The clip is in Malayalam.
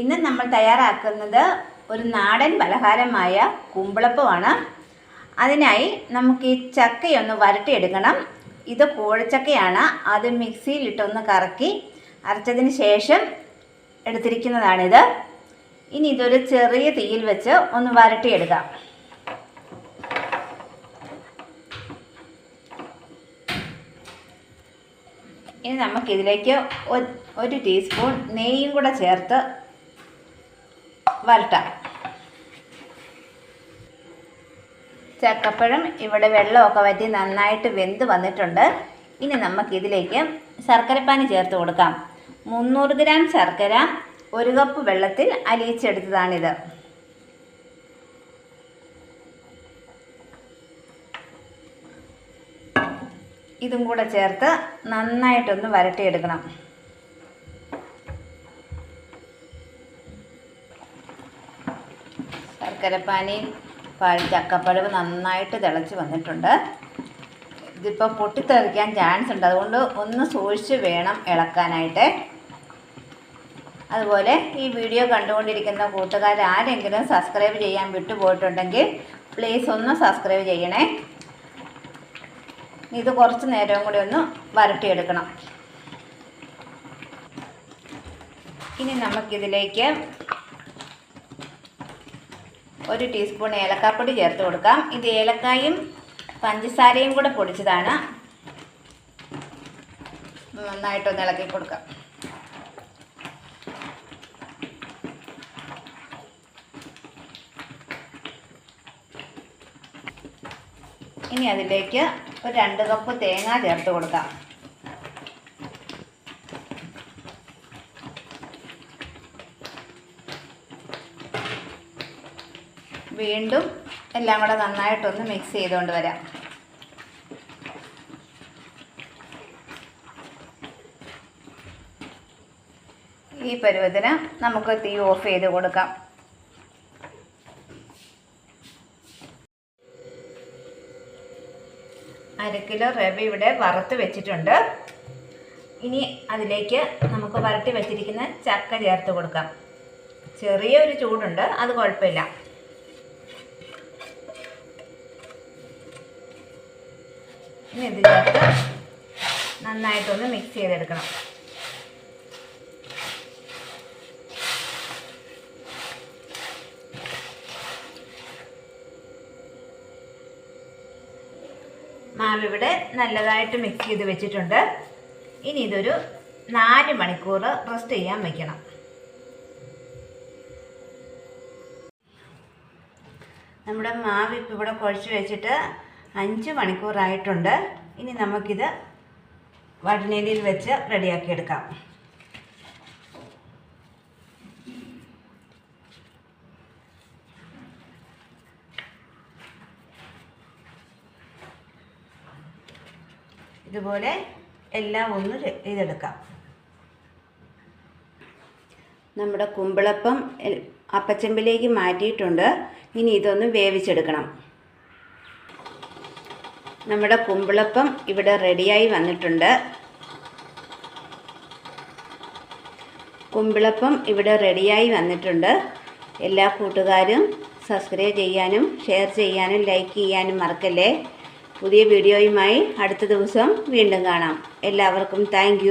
ഇന്ന് നമ്മൾ തയ്യാറാക്കുന്നത് ഒരു നാടൻ പലഹാരമായ കുമ്പളപ്പമാണ് അതിനായി നമുക്ക് ഈ ചക്കയൊന്ന് വരട്ടിയെടുക്കണം. ഇത് കോഴിച്ചക്കയാണ്. അത് മിക്സിയിലിട്ടൊന്ന് കറക്കി അരച്ചതിന് ശേഷം എടുത്തിരിക്കുന്നതാണിത്. ഇനി ഇതൊരു ചെറിയ തീയിൽ വെച്ച് ഒന്ന് വരട്ടിയെടുക്കാം. ഇനി നമുക്കിതിലേക്ക് ഒരു ടീസ്പൂൺ നെയ്യും കൂടെ ചേർത്ത് വരട്ടാം. ചക്കപ്പഴം ഇവിടെ വെള്ളമൊക്കെ വറ്റി നന്നായിട്ട് വെന്ത് വന്നിട്ടുണ്ട്. ഇനി നമുക്കിതിലേക്ക് ശർക്കരപ്പാനി ചേർത്ത് കൊടുക്കാം. മുന്നൂറ് ഗ്രാം ശർക്കര ഒരു കപ്പ് വെള്ളത്തിൽ അലിയിച്ചെടുത്തതാണിത്. ഇതും കൂടെ ചേർത്ത് നന്നായിട്ടൊന്ന് വരട്ടിയെടുക്കണം. ശർക്കരപ്പാനി പാൽ ചക്കപ്പഴവ് നന്നായിട്ട് തിളച്ച് വന്നിട്ടുണ്ട്. ഇതിപ്പോൾ പൊട്ടിത്തെറിക്കാൻ ചാൻസ് ഉണ്ട്. അതുകൊണ്ട് ഒന്ന് സൂക്ഷിച്ച് വേണം ഇളക്കാനായിട്ട്. അതുപോലെ ഈ വീഡിയോ കണ്ടുകൊണ്ടിരിക്കുന്ന കൂട്ടുകാർ ആരെങ്കിലും സബ്സ്ക്രൈബ് ചെയ്യാൻ വിട്ടുപോയിട്ടുണ്ടെങ്കിൽ പ്ലീസ് ഒന്ന് സബ്സ്ക്രൈബ് ചെയ്യണേ. ഇത് കുറച്ച് നേരവും കൂടി ഒന്ന് വരട്ടിയെടുക്കണം. ഇനി നമുക്കിതിലേക്ക് ഒരു ടീസ്പൂൺ ഏലക്കാപ്പൊടി ചേർത്ത് കൊടുക്കാം. ഇത് ഏലക്കായും പഞ്ചസാരയും കൂടെ പൊടിച്ചതാണ്. നന്നായിട്ടൊന്ന് ഇളക്കി കൊടുക്കാം. ഇനി അതിലേക്ക് ഒരു രണ്ട് കപ്പ് തേങ്ങ ചേർത്ത് കൊടുക്കാം. വീണ്ടും എല്ലാം കൂടെ നന്നായിട്ടൊന്ന് മിക്സ് ചെയ്തുകൊണ്ട് വരാം. ഈ പരുവത്തിന് നമുക്ക് തീ ഓഫ് ചെയ്ത് കൊടുക്കാം. അര കിലോ റവ ഇവിടെ വറുത്ത് വെച്ചിട്ടുണ്ട്. ഇനി അതിലേക്ക് നമുക്ക് വരട്ടി വെച്ചിരിക്കുന്ന ചക്ക ചേർത്ത് കൊടുക്കാം. ചെറിയൊരു ചൂടുണ്ട് അത് കുഴപ്പമില്ല. ഇനി ഇത് ചേർത്ത് നന്നായിട്ടൊന്ന് മിക്സ് ചെയ്തെടുക്കണം. മാവ് ഇവിടെ നല്ലതായിട്ട് മിക്സ് ചെയ്ത് വെച്ചിട്ടുണ്ട്. ഇനി ഇതൊരു നാല് മണിക്കൂർ റെസ്റ്റ് ചെയ്യാൻ വെക്കണം. നമ്മുടെ മാവ് ഇപ്പം ഇവിടെ കുഴച്ച് വെച്ചിട്ട് അഞ്ച് മണിക്കൂറായിട്ടുണ്ട്. ഇനി നമുക്കിത് വടനേലിയിൽ വെച്ച് റെഡിയാക്കിയെടുക്കാം. ഇതുപോലെ എല്ലാം ഒന്ന് ഇതെടുക്കാം. നമ്മുടെ കുമ്പിളപ്പം അപ്പച്ചമ്പിലേക്ക് മാറ്റിയിട്ടുണ്ട്. ഇനി ഇതൊന്ന് വേവിച്ചെടുക്കണം. നമ്മുടെ കുമ്പിളപ്പം ഇവിടെ റെഡിയായി വന്നിട്ടുണ്ട്. കുമ്പിളപ്പം ഇവിടെ റെഡിയായി വന്നിട്ടുണ്ട്. എല്ലാ കൂട്ടുകാരും സബ്സ്ക്രൈബ് ചെയ്യാനും ഷെയർ ചെയ്യാനും ലൈക്ക് ചെയ്യാനും മറക്കല്ലേ? പുതിയ വീഡിയോയുമായി അടുത്ത ദിവസം വീണ്ടും കാണാം. എല്ലാവർക്കും താങ്ക്